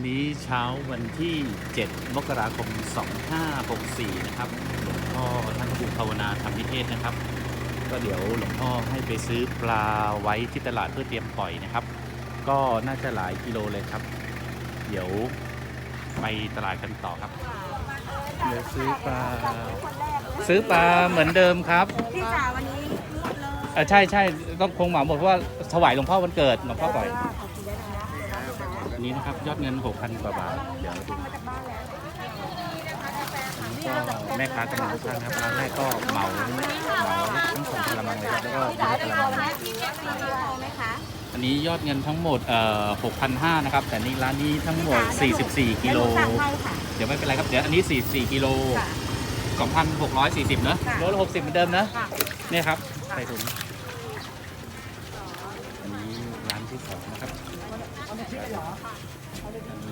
วันนี้เช้าวันที่ 7 มกราคม 2564 นะครับหลวงพ่อท่านครูภาวนาธรรมนิเทศนะครับ ก็เดี๋ยวหลวงพ่อให้ไปซื้อปลาไว้ที่ตลาดเพื่อเตรียมปล่อยนะครับ ก็น่าจะหลายกิโลเลยครับ เดี๋ยวไปตลาดกันต่อครับ เดี๋ยวซื้อปลา ซื้อปลาเหมือนเดิมครับพี่จ๋าวันนี้รูดเลยเออใช่ใช่ต้องคงเหมาหมดเพราะว่าถวายหลวงพ่อวันเกิดหลวงพ่อปล่อยขอบคุณได้เอันนี้นะครับยอดเงิน 6,000 กว่าบาท เดี๋ยวดูมาจากบ้านแล้วก็แม่ค้ากำลังทุกท่านครับร้านแรกก็เหมาเหมาทั้งสองกระมังเลยครับแล้วก็พี่จ๋ามีได้กระมังไหมคะอันนี้ยอดเงินทั้งหมดเอ่อ6,500นะครับ แต่นี่ร้านนี้ทั้งหมด 44 กิโล เดี๋ยวไม่เป็นไรครับ เดี๋ยวอันนี้ 44 กิโล 2,640 เนอะโลละ60 เหมือนเดิมนะ เนี่ยครับ ใส่ถุงอันนี้ ที่สองนะครับอัน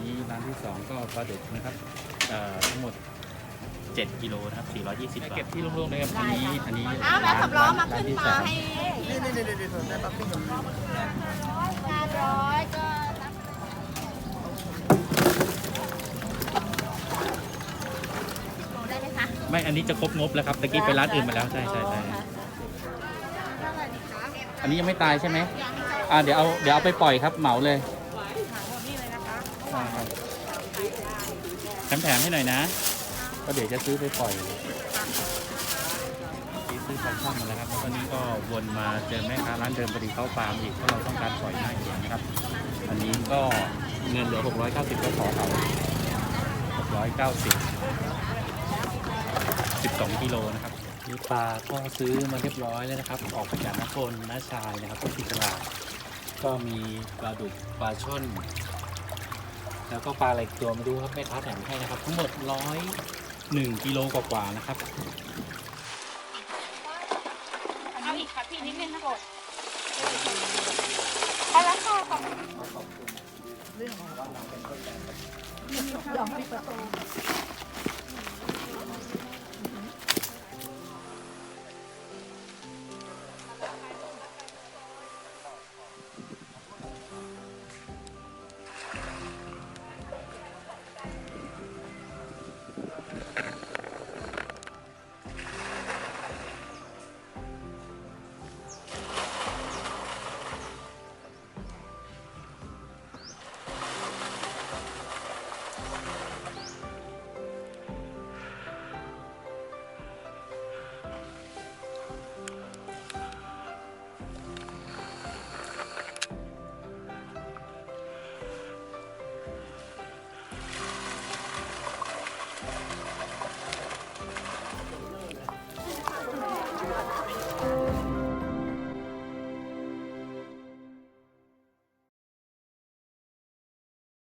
นี้ร้านที่สองก็ปลาดุกนะครับเอ่อทั้งหมด 7กิโลนะครับ420บาทเก็บที่โล่งๆเลยครับอันนี้อันนี้อ้าวแล้วสำล้อมาขึ้นที่มาสองให้นี่นี่นี่นี่ส่วนได้ปั๊บปิ้งกับห้าร้อยก็ได้ไหมคะไม่อันนี้จะครบงบแล้วครับตะกี้ไปร้านอื่นมาแล้วใช่ใช่ใช่ อันนี้ยังไม่ตายใช่ไหมอ่าเดี๋ยวเอาเดี๋ยวเอาไปปล่อยครับเหมาเลยแถมให้หน่อยนะ ก็เดี๋ยวจะซื้อไปปล่อยซื้อปลาช่อนมาแล้วครับแล้วตอนนี้ก็วนมาเจอแม่ค้าร้านเดิมพอดีเข้าฟาร์มอีกเพราะเราต้องการปล่อยหน้าอีกนะครับ อันนี้ก็เงินเหลือ 690 ก็ขอเขา690 12กิโลนะครับ นี่ปลาก็ซื้อมาเรียบร้อยแล้วนะครับ ออกมาจากนครนาชายนะครับก็ที่ตลาดก็มีปลาดุกปลาช่อนแล้วก็ปลาอะไรอีกตัวไม่รู้ครับแม่ค้าแถมให้นะครับ ทั้งหมดร้อยหนึ่งกิโลกว่าๆนะครับเอาอีกค่ะพี่นิดนึงนะกดไปแล้วค่ะขอบคุณ